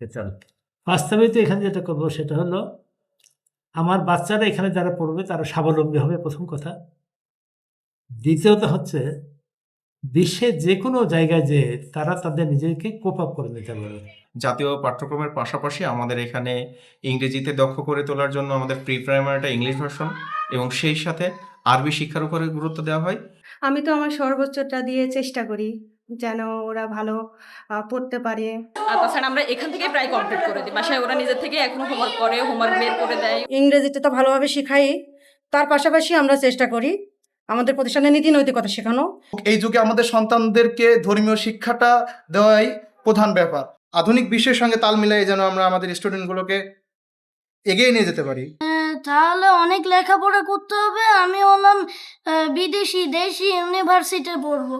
চল বাস্তবে তো এখানে যেটা করব সেটা হলো আমার বাচ্চারা এখানে যারা পড়বে তারা স্বাবলম্বী হবে প্রথম কথা। দ্বিতীয়ত হচ্ছে বিশ্বের যে কোনো জায়গায় যে তারা তাদের নিজেকে কোপ আপ করে নিতে পারবে। জাতীয় পাঠ্যক্রমের পাশাপাশি আমাদের এখানে ইংরেজিতে দক্ষ করে তোলার জন্য আমাদের প্রি প্রাইমারিটা ইংলিশ ভার্সন এবং সেই সাথে আরবি শিক্ষার উপরে গুরুত্ব দেওয়া হয়। আমি তো আমার সর্বোচ্চটা দিয়ে চেষ্টা করি। যেন ওরা ভালো পড়তে পারে। আর তাছাড়া আমরা এখান থেকে প্রায় কমপ্লিট করে দিই। বাসায় ওরা নিজের থেকে এখনও হোমওয়ার্ক করে হোমওয়ার্ক বের করে দেয়। ইংরেজিতে তো ভালোভাবে শেখাই। তার পাশাপাশি আমরা চেষ্টা করি আমাদের প্রতিষ্ঠানে নীতি নৈতিকতা শেখানো। এই যুগে আমাদের সন্তানদেরকে ধর্মীয় শিক্ষাটা দেওয়াই প্রধান ব্যাপার। আধুনিক বিশ্বের সঙ্গে তাল মিলাই যেন আমরা আমাদের স্টুডেন্টগুলোকে এগিয়ে নিয়ে যেতে পারি। তাহলে অনেক লেখাপড়া করতে হবে। আমি হলাম বিদেশি দেশি ইউনিভার্সিটি পড়ব।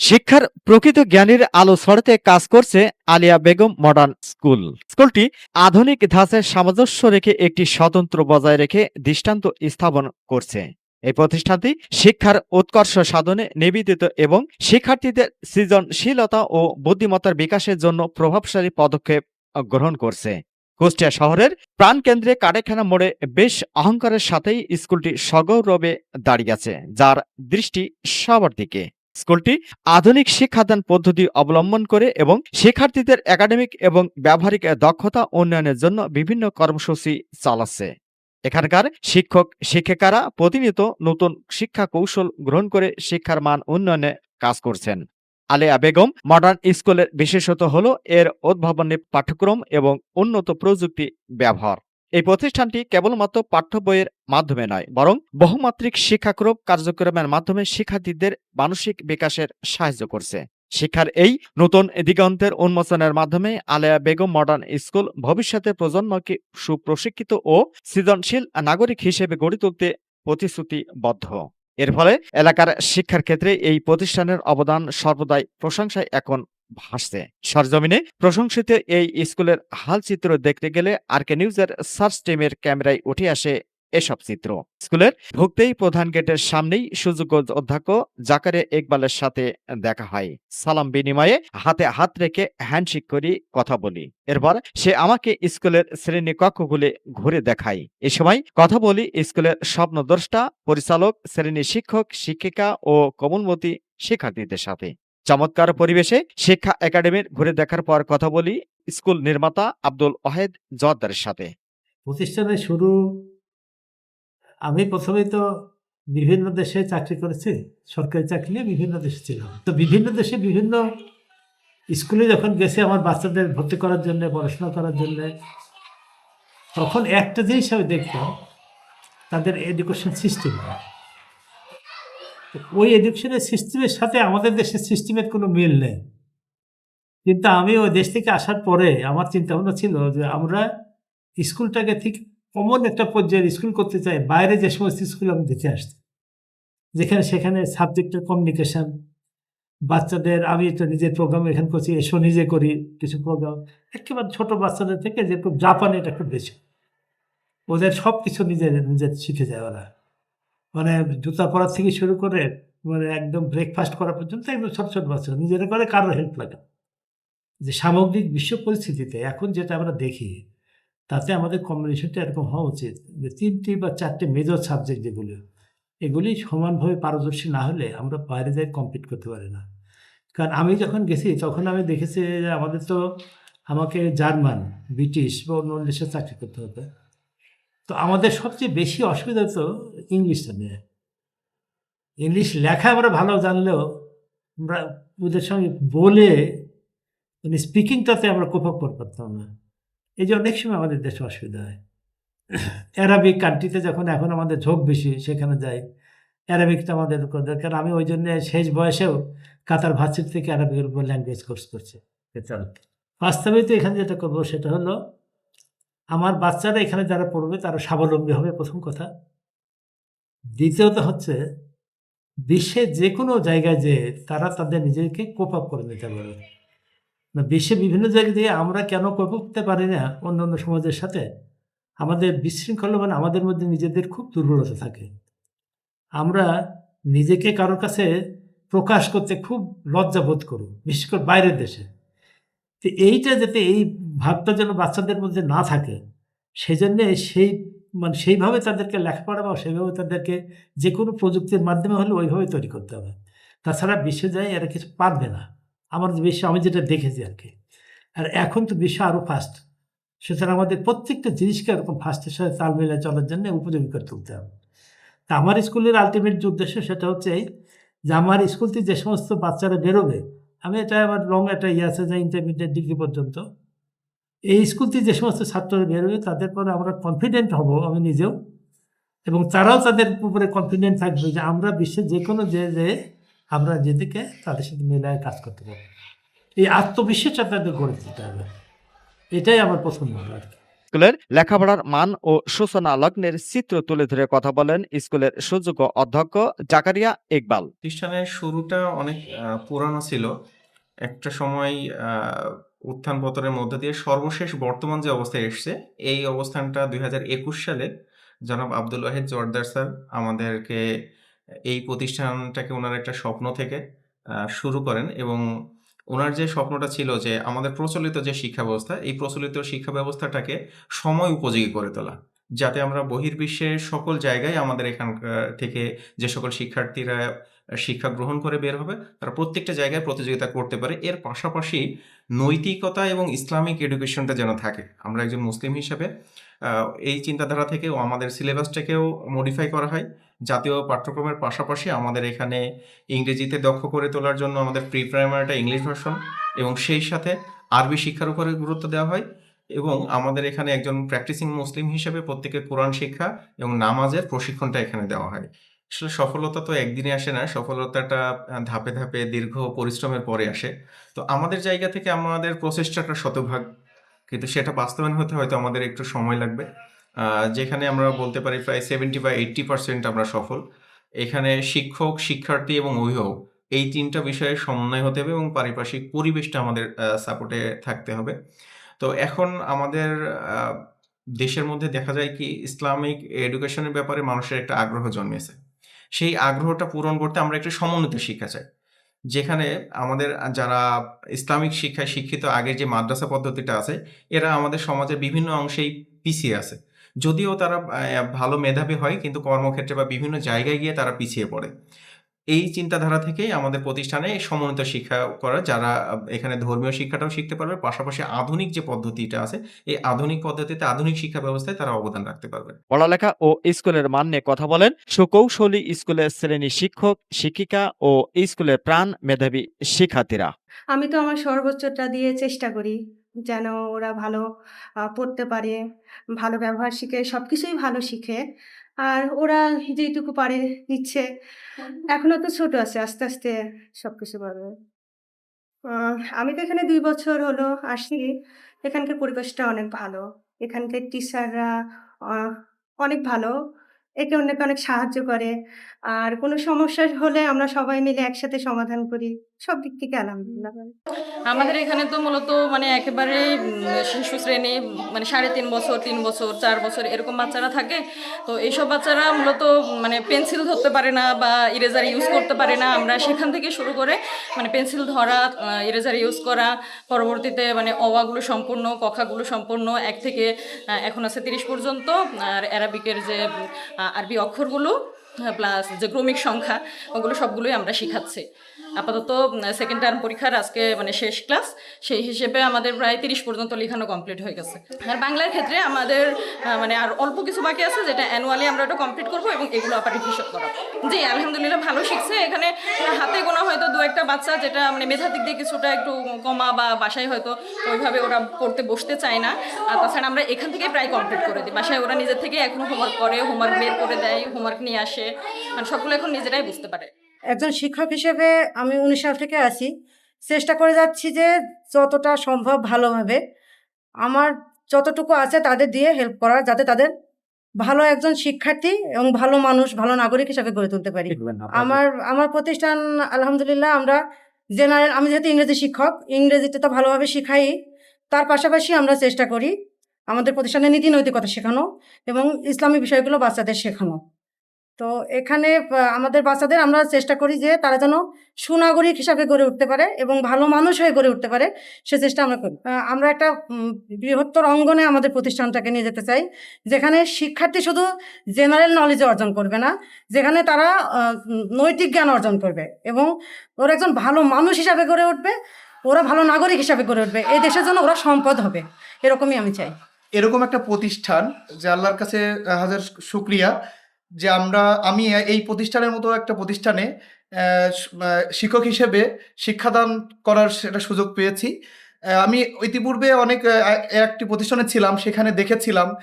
শিক্ষার প্রকৃত জ্ঞানের আলো ছড়াতে কাজ করছে আলিয়া বেগম মডার্ন স্কুল স্কুলটি আধুনিক ধাঁচের সামঞ্জস্য রেখে একটি স্বতন্ত্র বজায় রেখে দৃষ্টান্ত স্থাপন করছে। এই প্রতিষ্ঠানটি শিক্ষার উৎকর্ষ সাধনে নিবেদিত এবং শিক্ষার্থীদের সৃজনশীলতা ও বুদ্ধিমত্তার বিকাশের জন্য প্রভাবশালী পদক্ষেপ গ্রহণ করছে। কুষ্টিয়া শহরের প্রাণকেন্দ্রে কাটেখানা মোড়ে বেশ অহংকারের সাথেই স্কুলটি সগৌরবে দাঁড়িয়ে আছে, যার দৃষ্টি সবার দিকে। স্কুলটি আধুনিক শিক্ষাদান পদ্ধতি অবলম্বন করে এবং শিক্ষার্থীদের একাডেমিক এবং ব্যবহারিক দক্ষতা উন্নয়নের জন্য বিভিন্ন কর্মসূচি চালাচ্ছে। এখানকার শিক্ষক, শিক্ষিকারা প্রতিনিয়ত নতুন শিক্ষা কৌশল গ্রহণ করে শিক্ষার মান উন্নয়নে কাজ করছেন। আলেয়া বেগম মডার্ন স্কুলের বিশেষত হল এর উদ্ভাবনী পাঠ্যক্রম এবং উন্নত প্রযুক্তি ব্যবহার। এই প্রতিষ্ঠানটি কেবলমাত্র পাঠ্য বইয়ের মাধ্যমে নয়, বরং বহুমাত্রিক শিক্ষাক্রম কার্যক্রমের মাধ্যমে শিক্ষার্থীদের মানসিক বিকাশের সাহায্য করছে। শিক্ষার এই নতুন দিগন্তের উন্মোচনের মাধ্যমে আলেয়া বেগম মডার্ন স্কুল ভবিষ্যতের প্রজন্মকে সুপ্রশিক্ষিত ও সৃজনশীল নাগরিক হিসেবে গড়ে তুলতে প্রতিশ্রুতিবদ্ধ। এর ফলে এলাকার শিক্ষার ক্ষেত্রে এই প্রতিষ্ঠানের অবদান সর্বদাই প্রশংসায় এখন ভাসছে। সরজমিনে প্রশংসিত এই স্কুলের হালচিত্র দেখতে গেলে আরকে নিউজের সার্চ টিমের ক্যামেরায় উঠে আসে এসব চিত্র। স্কুলের ঢুকতেই প্রধান গেটের সামনেই সুযোগ্য অধ্যক্ষ জাকারে ইকবালের সাথে দেখা হয়। সালাম বিনিময়ে হাতে হাত রেখে হ্যান্ডশেক করি, কথা বলি। এরপর সে আমাকে স্কুলের শ্রেণি কক্ষগুলি ঘুরে দেখায়। এ সময় কথা বলি স্কুলের স্বপ্নদ্রষ্টা, পরিচালক শ্রেণি শিক্ষক, শিক্ষিকা ও কমলমতি শিক্ষার্থীদের সাথে। চমৎকার পরিবেশে শিক্ষা একাডেমির ঘুরে দেখার পর কথা বলি স্কুল নির্মাতা আব্দুল ওয়াহেদ জোয়াদ্দারের সাথে। প্রতিষ্ঠানের শুরু আমি প্রথমে তো বিভিন্ন দেশে চাকরি করেছি, সরকারি চাকরি বিভিন্ন দেশে ছিলাম। তো বিভিন্ন দেশে বিভিন্ন স্কুলে যখন গেছি আমার বাচ্চাদের ভর্তি করার জন্য, পড়াশোনা করার জন্য, তখন একটা জিনিস আমি দেখতাম, তাদের এডুকেশন সিস্টেম ওই এডুকেশনের সিস্টেমের সাথে আমাদের দেশের সিস্টেমের কোনো মিল নেই। কিন্তু আমি ওই দেশ থেকে আসার পরে আমার চিন্তা ভাবনা ছিল যে আমরা স্কুলটাকে ঠিক কমন একটা পর্যায়ের স্কুল করতে চাই, বাইরে যে সমস্ত স্কুল আমি দেখে আসছি। যেখানে সেখানে সাবজেক্টের কমিউনিকেশন বাচ্চাদের আমি তো নিজের প্রোগ্রাম এখানে করছি, এসো নিজে করি কিছু প্রোগ্রাম একেবারে ছোট বাচ্চাদের থেকে যেরকম জাপানে এটা একটু বেশি। ওদের সব কিছু নিজের নিজের শিখে যায় ওরা। মানে জুতা পরার থেকে শুরু করে মানে একদম ব্রেকফাস্ট করা পর্যন্ত একদম ছোট ছোট বাচ্চা নিজেরা করে কারোর হেল্প লাগে যে সামগ্রিক বিশ্ব পরিস্থিতিতে এখন যেটা আমরা দেখি, তাতে আমাদের কম্বিনেশনটা এরকম হওয়া উচিত যে তিনটি বা চারটে মেজর সাবজেক্ট যেগুলো, এগুলি সমানভাবে পারদর্শী না হলে আমরা বাইরে যাই কম্পিট করতে পারি না। কারণ আমি যখন গেছি, তখন আমি দেখেছি যে আমাদের তো আমাকে জার্মান, ব্রিটিশ বা অন্য দেশে চাকরি করতে হতো। তো আমাদের সবচেয়ে বেশি অসুবিধা তো ইংলিশটা নিয়ে। ইংলিশ লেখা আমরা ভালো জানলেও আমরা ওদের সঙ্গে বলে মানে স্পিকিংটাতে আমরা কোপ আপ করতে পারতাম না। এই যে অনেক সময় আমাদের দেশে অসুবিধা হয়। অ্যারাবিক কান্ট্রিতে যখন এখন আমাদের ঝোঁক বেশি সেখানে যাই। অ্যারাবিকটা আমাদের দরকার আমি ওই জন্য শেষ বয়সেও কাতার ভার্সিটি থেকে অ্যারাবিকের উপর ল্যাঙ্গুয়েজ কোর্স করছি। চল বাস্তবে তো এখানে যেটা করব সেটা হলো আমার বাচ্চারা এখানে যারা পড়বে তারা স্বাবলম্বী হবে, প্রথম কথা। দ্বিতীয়ত হচ্ছে, বিশ্বের যে কোনো জায়গায় যে তারা তাদের নিজেকে কোপ আপ করে নিতে পারবে না বিশ্বে বিভিন্ন জায়গা দিয়ে আমরা কেন কোপ করতে পারি না অন্য অন্য সমাজের সাথে? আমাদের বিশৃঙ্খলা মানে আমাদের মধ্যে নিজেদের খুব দুর্বলতা থাকে। আমরা নিজেকে কারোর কাছে প্রকাশ করতে খুব লজ্জা বোধ করি, বিশেষ করে বাইরের দেশে। তো এইটা যাতে এই ভাবটা যেন বাচ্চাদের মধ্যে না থাকে সেই জন্যে সেই মানে সেইভাবে তাদেরকে লেখাপড়া বা সেইভাবে তাদেরকে যে কোনো প্রযুক্তির মাধ্যমে হলে ওইভাবে তৈরি করতে হবে। তাছাড়া বিশ্বে যায় এরা কিছু পারবে না। আমার বিশ্ব আমি যেটা দেখেছি আর কি। আর এখন তো বিশ্ব আরও ফাস্ট সুতরাং আমাদের প্রত্যেকটা জিনিসকে এরকম ফাস্টের সাথে তাল মিলিয়ে চলার জন্য উপযোগী করে তুলতে হবে। তা আমার স্কুলের আলটিমেট যে উদ্দেশ্য সেটা হচ্ছে যে আমার স্কুল থেকে যে সমস্ত বাচ্চারা বেরোবে আমি এটা আমার লং একটা ইয়ে আছে যে ইন্টারমিডিয়েট ডিগ্রি পর্যন্ত। এই স্কুল থেকে যে সমস্ত ছাত্ররা বেরোবে তাদের পরে আমরা কনফিডেন্ট হব আমি নিজেও। এবং তারাও তাদের উপরে কনফিডেন্ট থাকবে যে আমরা বিশ্বের যে কোনো যে যে আমরা যেদিকে তাদের সাথে মিলায় কাজ করতে পারব। এই আত্মবিশ্বাসটা তাদের গড়ে তুলতে হবে। এটাই আমার পছন্দ আর কি। স্কুলের লেখাপড়ার মান ও সূচনা লগ্নের চিত্র তুলে ধরে কথা বলেন স্কুলের সুযোগ্য অধ্যক্ষ জাকারিয়া ইকবাল। প্রতিষ্ঠানের শুরুটা অনেক পুরানো ছিল। একটা সময় উত্থান পতনের মধ্যে দিয়ে সর্বশেষ বর্তমান যে অবস্থায় এসছে, এই অবস্থানটা দুই হাজার একুশ সালে জনাব আব্দুল ওয়াহিদ জোয়ারদার স্যার আমাদেরকে এই প্রতিষ্ঠানটাকে ওনার একটা স্বপ্ন থেকে শুরু করেন এবং ওনার যে স্বপ্নটা ছিল যে আমাদের প্রচলিত যে শিক্ষা ব্যবস্থা এই প্রচলিত শিক্ষা ব্যবস্থাটাকে সময় উপযোগী করে তোলা। যাতে আমরা বহির্বিশ্বের সকল জায়গায় আমাদের এখানকার থেকে যে সকল শিক্ষার্থীরা শিক্ষা গ্রহণ করে বের হবে, তারা প্রত্যেকটা জায়গায় প্রতিযোগিতা করতে পারে। এর পাশাপাশি নৈতিকতা এবং ইসলামিক এডুকেশনটা যেন থাকে। আমরা একজন মুসলিম হিসেবে এই চিন্তাধারা থেকেও আমাদের সিলেবাসটাকেও মডিফাই করা হয়। জাতীয় পাঠ্যক্রমের পাশাপাশি আমাদের এখানে ইংরেজিতে দক্ষ করে তোলার জন্য আমাদের প্রি প্রাইমারিটা ইংলিশ ভার্সন এবং সেই সাথে আরবি শিক্ষার উপরে গুরুত্ব দেওয়া হয় এবং আমাদের এখানে একজন প্র্যাকটিসিং মুসলিম হিসেবে প্রত্যেকে কোরআন শিক্ষা এবং নামাজের প্রশিক্ষণটা এখানে দেওয়া হয়। আসলে সফলতা তো একদিনে আসে না, সফলতাটা ধাপে ধাপে দীর্ঘ পরিশ্রমের পরে আসে। তো আমাদের জায়গা থেকে আমাদের প্রচেষ্টাটা শতভাগ, কিন্তু সেটা বাস্তবায়ন হতে হয়তো আমাদের একটু সময় লাগবে। যেখানে আমরা বলতে পারি প্রায় সেভেন্টি বা এইট্টি পার্সেন্ট আমরা সফল। এখানে শিক্ষক, শিক্ষার্থী এবং অভিভাবক, এই তিনটা বিষয়ে সমন্বয় হতে হবে এবং পারিপার্শ্বিক পরিবেশটা আমাদের সাপোর্টে থাকতে হবে। তো এখন আমাদের দেশের মধ্যে দেখা যায় কি ইসলামিক এডুকেশনের ব্যাপারে মানুষের একটা আগ্রহ জন্মেছে। সেই আগ্রহটা পূরণ করতে আমরা একটু সমন্বিত শিক্ষা চাই। যেখানে আমাদের যারা ইসলামিক শিক্ষায় শিক্ষিত আগে যে মাদ্রাসা পদ্ধতিটা আছে, এরা আমাদের সমাজের বিভিন্ন অংশেই পিছিয়ে আছে। যদিও তারা ভালো মেধাবী হয়, কিন্তু কর্মক্ষেত্রে বা বিভিন্ন জায়গায় গিয়ে তারা পিছিয়ে পড়ে। এই চিন্তাধারা থেকেই আমাদের প্রতিষ্ঠানে সমন্বিত শিক্ষা করা যারা এখানে ধর্মীয় শিক্ষাটাও শিখতে পারবে পাশাপাশি আধুনিক যে পদ্ধতিটা আছে এই আধুনিক পদ্ধতিতে আধুনিক শিক্ষা ব্যবস্থায় তারা অবদান রাখতে পারবে। পড়ালেখা ও স্কুলের মান নিয়ে কথা বলেন সুকৌশলী স্কুলের শ্রেণি শিক্ষক শিক্ষিকা ও স্কুলের প্রাণ মেধাবী শিক্ষার্থীরা। আমি তো আমার সর্বোচ্চটা দিয়ে চেষ্টা করি। যেন ওরা ভালো পড়তে পারে ভালো ব্যবহার শিখে সব কিছুই ভালো শিখে। আর ওরা যেটুকু পারে নিচ্ছে। এখনও তো ছোট আছে আস্তে আস্তে সব কিছু পারবে আমি তো এখানে দুই বছর হলো আসি এখানকার পরিবেশটা অনেক ভালো। এখানকার টিচাররা অনেক ভালো। একে অন্যকে অনেক সাহায্য করে। আর কোনো সমস্যা হলে আমরা সবাই মিলে একসাথে সমাধান করি। সব দিক থেকে আলহামদুলিল্লাহ। আমাদের এখানে তো মূলত মানে একেবারে শিশু শ্রেণি মানে সাড়ে তিন বছর তিন বছর, চার বছর এরকম বাচ্চারা থাকে। তো এইসব বাচ্চারা মূলত মানে পেন্সিল ধরতে পারে না বা ইরেজার ইউজ করতে পারে না। আমরা সেখান থেকে শুরু করে মানে পেন্সিল ধরা ইরেজার ইউজ করা, পরবর্তীতে মানে অওয়াগুলো সম্পূর্ণ কখাগুলো সম্পূর্ণ, এক থেকে এখন আছে তিরিশ পর্যন্ত। আর অ্যারাবিকের যে আরবি অক্ষরগুলো প্লাস যে ক্রমিক সংখ্যা ওগুলো সবগুলোই আমরা শিখাচ্ছি। আপাতত সেকেন্ড টার্ম পরীক্ষার আজকে মানে শেষ ক্লাস সেই হিসেবে আমাদের প্রায় তিরিশ পর্যন্ত লেখানো কমপ্লিট হয়ে গেছে। আর বাংলার ক্ষেত্রে আমাদের মানে আর অল্প কিছু বাকি আছে যেটা অ্যানুয়ালি আমরা ওটা কমপ্লিট করব এবং এগুলো আবার রিভিশন করা জি, আলহামদুলিল্লাহ ভালো শিখছে। এখানে হাতে গোনা হয়তো দু একটা বাচ্চা যেটা মানে মেধার দিক দিয়ে কিছুটা একটু কমা বা বাসায় হয়তো ওইভাবে ওরা পড়তে বসতে চায় না। তাছাড়া আমরা এখান থেকে প্রায় কমপ্লিট করে দিই। বাসায় ওরা নিজের থেকে এখন হোমওয়ার্ক করে হোমওয়ার্ক বের করে দেয় হোমওয়ার্ক নিয়ে আসে। আর সবগুলো এখন নিজেরাই বুঝতে পারে। একজন শিক্ষক হিসেবে আমি উনিশ সাল থেকে আছি। চেষ্টা করে যাচ্ছি যে যতটা সম্ভব ভালোভাবে আমার যতটুকু আছে তাদের দিয়ে হেল্প করা যাতে তাদের ভালো একজন শিক্ষার্থী এবং ভালো মানুষ ভালো নাগরিক হিসাবে গড়ে তুলতে পারি। আমার আমার প্রতিষ্ঠান আলহামদুলিল্লাহ আমরা জেনারেল আমি যেহেতু ইংরেজি শিক্ষক ইংরেজিতে তো ভালোভাবে শিখাই। তার পাশাপাশি আমরা চেষ্টা করি আমাদের প্রতিষ্ঠানে নীতি নৈতিকতা শেখানো এবং ইসলামী বিষয়গুলো বাচ্চাদের শেখানো। তো এখানে আমাদের বাচ্চাদের আমরা চেষ্টা করি যে তারা যেন সুনাগরিক হিসাবে গড়ে উঠতে পারে এবং ভালো মানুষ হয়ে গড়ে উঠতে পারে, সে চেষ্টা আমরা করি। আমরা একটা বৃহত্তর অঙ্গনে আমাদের প্রতিষ্ঠানটাকে নিয়ে যেতে চাই, যেখানে শিক্ষার্থী শুধু জেনারেল নলেজ অর্জন করবে না, যেখানে তারা নৈতিক জ্ঞান অর্জন করবে এবং ওরা একজন ভালো মানুষ হিসাবে গড়ে উঠবে, ওরা ভালো নাগরিক হিসাবে গড়ে উঠবে, এই দেশের জন্য ওরা সম্পদ হবে, এরকমই আমি চাই। এরকম একটা প্রতিষ্ঠান যে আল্লাহর কাছে হাজার শুক্রিয়া যে আমরা, আমি এই প্রতিষ্ঠানের মতো একটা প্রতিষ্ঠানে শিক্ষক হিসেবে শিক্ষাদান করার সেটা সুযোগ পেয়েছি। আমি ইতিপূর্বে অনেক একটি প্রতিষ্ঠানে ছিলাম, সেখানে দেখেছিলাম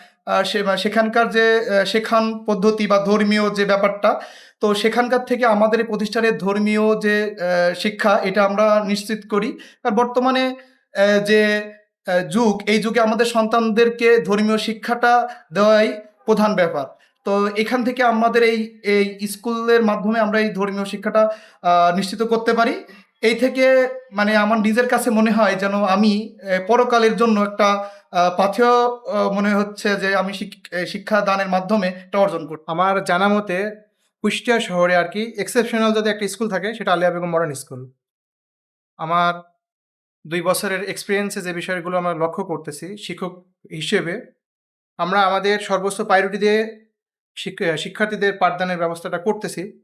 সে- সেখানকার যে শেখান পদ্ধতি বা ধর্মীয় যে ব্যাপারটা, তো সেখানকার থেকে আমাদের এই প্রতিষ্ঠানের ধর্মীয় যে শিক্ষা, এটা আমরা নিশ্চিত করি। আর বর্তমানে যে যুগ, এই যুগে আমাদের সন্তানদেরকে ধর্মীয় শিক্ষাটা দেওয়াই প্রধান ব্যাপার। তো এখান থেকে আমাদের এই এই স্কুলের মাধ্যমে আমরা এই ধর্মীয় শিক্ষাটা নিশ্চিত করতে পারি। এই থেকে মানে আমার নিজের কাছে মনে হয় যেন আমি পরকালের জন্য একটা পাথেয় মনে হচ্ছে যে আমি শিক- শিক্ষা দানের মাধ্যমে এটা অর্জন করছি। আমার জানা মতে কুষ্টিয়া শহরে আর কি এক্সেপশনাল যদি একটা স্কুল থাকে, সেটা আলিয়া বেগম মডার্ন স্কুল। আমার দুই বছরের এক্সপিরিয়েন্সে যে বিষয়গুলো আমরা লক্ষ্য করতেছি, শিক্ষক হিসেবে, আমরা আমাদের সর্বোচ্চ প্রায়োরিটি দিয়ে শিক্ষার্থীদের পাঠদানের ব্যবস্থাটা করতেছি।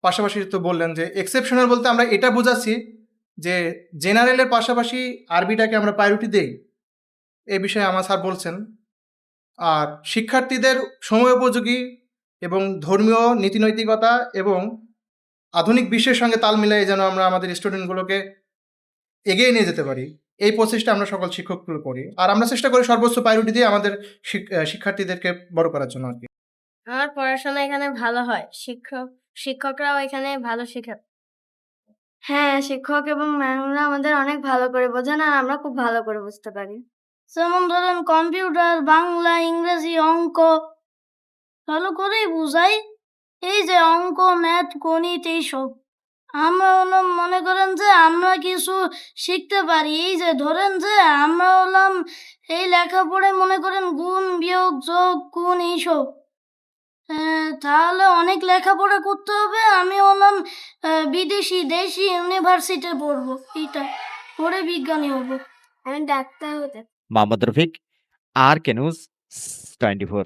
পাশাপাশি তো বললেন যে এক্সেপশনাল বলতে আমরা এটা বোঝাচ্ছি যে জেনারেলের পাশাপাশি আরবিটাকে আমরা প্রায়োরিটি দেই। এ বিষয়ে আমার স্যার বলছেন। আর শিক্ষার্থীদের সময়োপযোগী এবং ধর্মীয় নীতিনৈতিকতা এবং আধুনিক বিশ্বের সঙ্গে তাল মিলাই যেন আমরা আমাদের স্টুডেন্টগুলোকে এগিয়ে নিয়ে যেতে পারি। এই প্রচেষ্টা আমরা সকল শিক্ষকগুলো করি। আর আমরা চেষ্টা করি সর্বোচ্চ প্রায়োরিটি দিয়ে আমাদের শিক- শিক্ষার্থীদেরকে বড় করার জন্য আর কি। আমার পড়াশোনা এখানে ভালো হয়। শিক্ষক, শিক্ষকরাও এখানে ভালো শেখায় হ্যাঁ শিক্ষক এবং ম্যামরা আমাদের অনেক ভালো করে বোঝান আর আমরা খুব ভালো করে বুঝতে পারি। যেমন ধরেন, কম্পিউটার, বাংলা, ইংরেজি, অঙ্ক ভালো করেই বুঝাই। এই যে অঙ্ক, ম্যাথ, গণিত এইসব। আমরা হলাম, মনে করেন যে আমরা কিছু শিখতে পারি। এই যে ধরেন যে আমরা হলাম, এই লেখাপড়ায় মনে করেন গুণ, বিয়োগ, যোগ, গুণ এইসব। তাহলে অনেক লেখাপড়া করতে হবে। আমি হলাম আহ, বিদেশি দেশি ইউনিভার্সিটি পড়ব। এইটা পড়ে বিজ্ঞানী হব। আমি ডাক্তার হতে Mohammad Rafiq R K news twenty four.